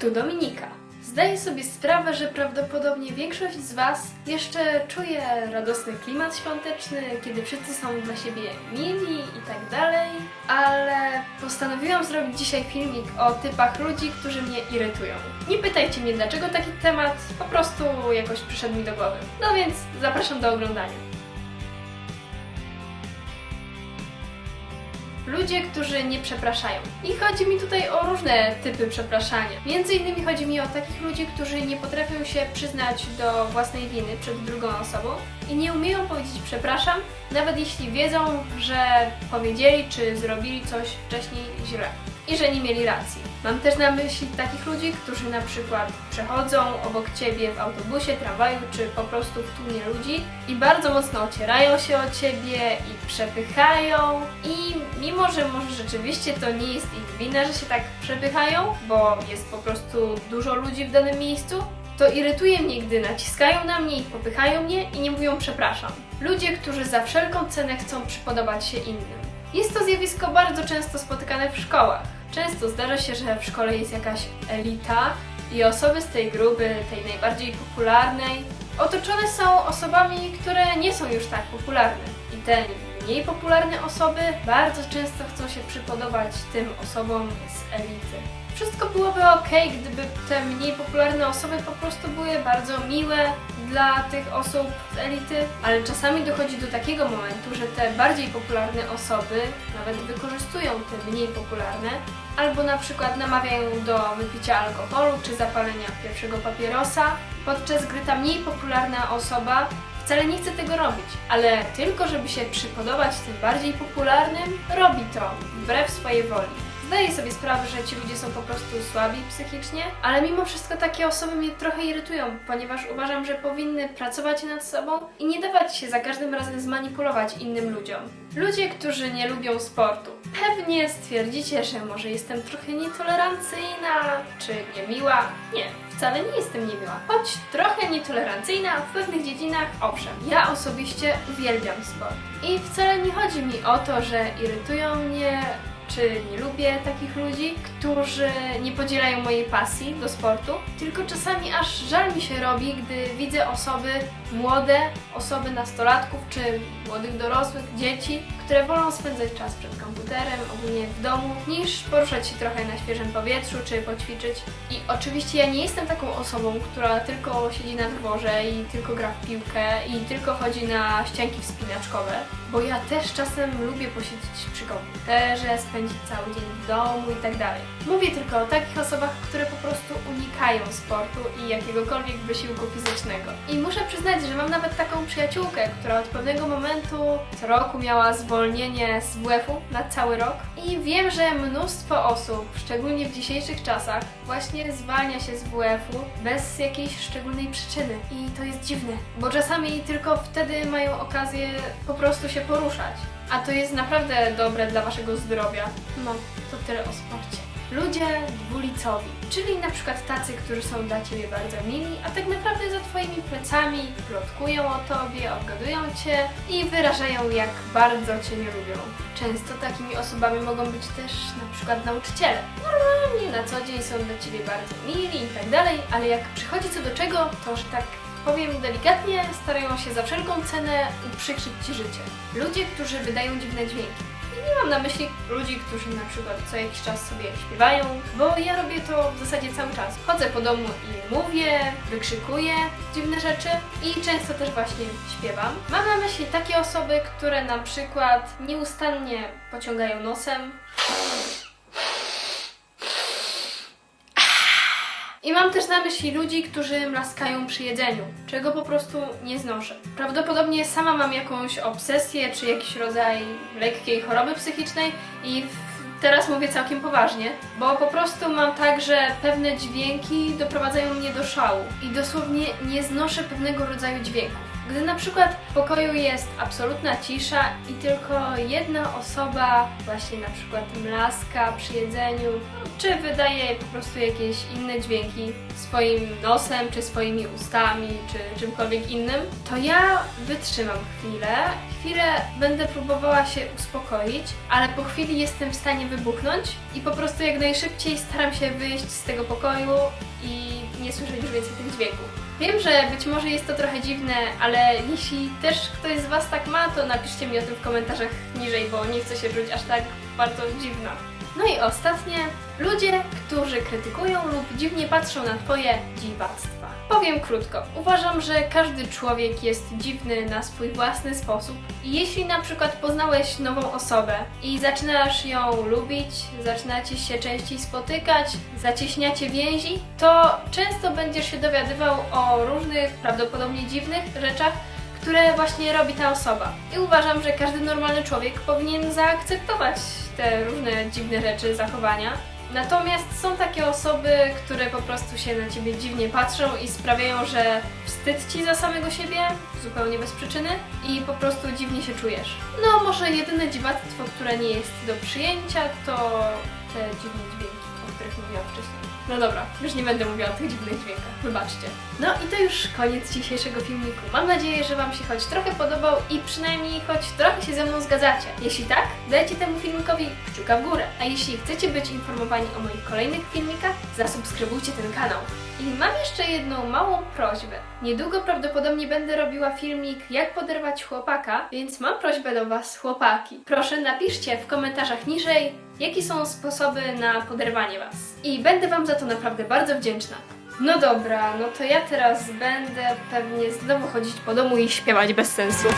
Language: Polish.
Tu Dominika. Zdaję sobie sprawę, że prawdopodobnie większość z Was jeszcze czuje radosny klimat świąteczny, kiedy wszyscy są dla siebie mili i tak dalej, ale postanowiłam zrobić dzisiaj filmik o typach ludzi, którzy mnie irytują. Nie pytajcie mnie dlaczego taki temat, po prostu jakoś przyszedł mi do głowy. No więc zapraszam do oglądania. Ludzie, którzy nie przepraszają. I chodzi mi tutaj o różne typy przepraszania. Między innymi chodzi mi o takich ludzi, którzy nie potrafią się przyznać do własnej winy przed drugą osobą i nie umieją powiedzieć przepraszam, nawet jeśli wiedzą, że powiedzieli czy zrobili coś wcześniej źle i że nie mieli racji. Mam też na myśli takich ludzi, którzy na przykład przechodzą obok ciebie w autobusie, tramwaju czy po prostu w tłumie ludzi i bardzo mocno ocierają się o ciebie i przepychają i mimo, że może rzeczywiście to nie jest ich wina, że się tak przepychają, bo jest po prostu dużo ludzi w danym miejscu, to irytuje mnie, gdy naciskają na mnie i popychają mnie i nie mówią przepraszam. Ludzie, którzy za wszelką cenę chcą przypodobać się innym. Jest to zjawisko bardzo często spotykane w szkołach. Często zdarza się, że w szkole jest jakaś elita i osoby z tej grupy, tej najbardziej popularnej, otoczone są osobami, które nie są już tak popularne. I te mniej popularne osoby bardzo często chcą się przypodobać tym osobom z elity. Wszystko byłoby ok, gdyby te mniej popularne osoby po prostu były bardzo miłe dla tych osób z elity, ale czasami dochodzi do takiego momentu, że te bardziej popularne osoby nawet wykorzystują te mniej popularne, albo na przykład namawiają do wypicia alkoholu czy zapalenia pierwszego papierosa, podczas gdy ta mniej popularna osoba wcale nie chce tego robić, ale tylko żeby się przypodobać tym bardziej popularnym, robi to wbrew swojej woli. Zdaję sobie sprawę, że ci ludzie są po prostu słabi psychicznie, ale mimo wszystko takie osoby mnie trochę irytują, ponieważ uważam, że powinny pracować nad sobą i nie dawać się za każdym razem zmanipulować innym ludziom. Ludzie, którzy nie lubią sportu. Pewnie stwierdzicie, że może jestem trochę nietolerancyjna czy niemiła. Nie, wcale nie jestem niemiła, choć trochę nietolerancyjna w pewnych dziedzinach, owszem. Ja osobiście uwielbiam sport. I wcale nie chodzi mi o to, że irytują mnie czy nie lubię takich ludzi, którzy nie podzielają mojej pasji do sportu, tylko czasami aż żal mi się robi, gdy widzę osoby młode, osoby nastolatków czy młodych dorosłych, dzieci, które wolą spędzać czas przed komputerem, ogólnie w domu, niż poruszać się trochę na świeżym powietrzu czy poćwiczyć. I oczywiście ja nie jestem taką osobą, która tylko siedzi na dworze i tylko gra w piłkę i tylko chodzi na ścianki wspinaczkowe, bo ja też czasem lubię posiedzieć przy komputerze, spędzić cały dzień w domu i tak dalej. Mówię tylko o takich osobach, które po prostu unikają sportu i jakiegokolwiek wysiłku fizycznego. I muszę przyznać, że mam nawet taką przyjaciółkę, która od pewnego momentu co roku miała zwolnienie z WF-u na cały rok. I wiem, że mnóstwo osób, szczególnie w dzisiejszych czasach, właśnie zwalnia się z WF-u bez jakiejś szczególnej przyczyny. I to jest dziwne, bo czasami tylko wtedy mają okazję po prostu się poruszać. A to jest naprawdę dobre dla waszego zdrowia. No, to tyle o sporcie. Ludzie dwulicowi, czyli na przykład tacy, którzy są dla ciebie bardzo mili, a tak naprawdę za twoimi plecami plotkują o tobie, obgadują cię i wyrażają, jak bardzo cię nie lubią. Często takimi osobami mogą być też na przykład nauczyciele. Normalnie na co dzień są dla ciebie bardzo mili i tak dalej, ale jak przychodzi co do czego, to że tak powiem delikatnie, starają się za wszelką cenę uprzykrzyć ci życie. Ludzie, którzy wydają dziwne dźwięki. Nie mam na myśli ludzi, którzy na przykład co jakiś czas sobie śpiewają, bo ja robię to w zasadzie cały czas. Chodzę po domu i mówię, wykrzykuję dziwne rzeczy i często też właśnie śpiewam. Mam na myśli takie osoby, które na przykład nieustannie pociągają nosem, I mam też na myśli ludzi, którzy mlaskają przy jedzeniu, czego po prostu nie znoszę. Prawdopodobnie sama mam jakąś obsesję czy jakiś rodzaj lekkiej choroby psychicznej i teraz mówię całkiem poważnie, bo po prostu mam tak, że pewne dźwięki doprowadzają mnie do szału i dosłownie nie znoszę pewnego rodzaju dźwięków. Gdy na przykład w pokoju jest absolutna cisza i tylko jedna osoba, właśnie na przykład mlaska przy jedzeniu, czy wydaje po prostu jakieś inne dźwięki swoim nosem, czy swoimi ustami, czy czymkolwiek innym, to ja wytrzymam chwilę, chwilę będę próbowała się uspokoić, ale po chwili jestem w stanie wybuchnąć i po prostu jak najszybciej staram się wyjść z tego pokoju i nie słyszeć już więcej tych dźwięków. Wiem, że być może jest to trochę dziwne, ale jeśli też ktoś z Was tak ma, to napiszcie mi o tym w komentarzach niżej, bo nie chcę się czuć aż tak bardzo dziwna. No i ostatnie, ludzie, którzy krytykują lub dziwnie patrzą na Twoje dziwactwa. Powiem krótko, uważam, że każdy człowiek jest dziwny na swój własny sposób i jeśli na przykład poznałeś nową osobę i zaczynasz ją lubić, zaczynacie się częściej spotykać, zacieśniacie więzi, to często będziesz się dowiadywał o różnych, prawdopodobnie dziwnych rzeczach, które właśnie robi ta osoba. I uważam, że każdy normalny człowiek powinien zaakceptować te różne dziwne rzeczy, zachowania. Natomiast są takie osoby, które po prostu się na ciebie dziwnie patrzą i sprawiają, że wstyd ci za samego siebie, zupełnie bez przyczyny, i po prostu dziwnie się czujesz. No, może jedyne dziwactwo, które nie jest do przyjęcia, to te dziwne dźwięki, o których mówiłam wcześniej. No dobra, już nie będę mówiła o tych dziwnych dźwiękach, wybaczcie. No i to już koniec dzisiejszego filmiku. Mam nadzieję, że Wam się choć trochę podobał i przynajmniej choć trochę się ze mną zgadzacie. Jeśli tak, dajcie temu filmikowi kciuka w górę. A jeśli chcecie być informowani o moich kolejnych filmikach, zasubskrybujcie ten kanał. I mam jeszcze jedną małą prośbę. Niedługo prawdopodobnie będę robiła filmik jak poderwać chłopaka, więc mam prośbę do Was, chłopaki. Proszę napiszcie w komentarzach niżej, jakie są sposoby na poderwanie Was. I będę Wam za to naprawdę bardzo wdzięczna. No dobra, no to ja teraz będę pewnie znowu chodzić po domu i śpiewać bez sensu.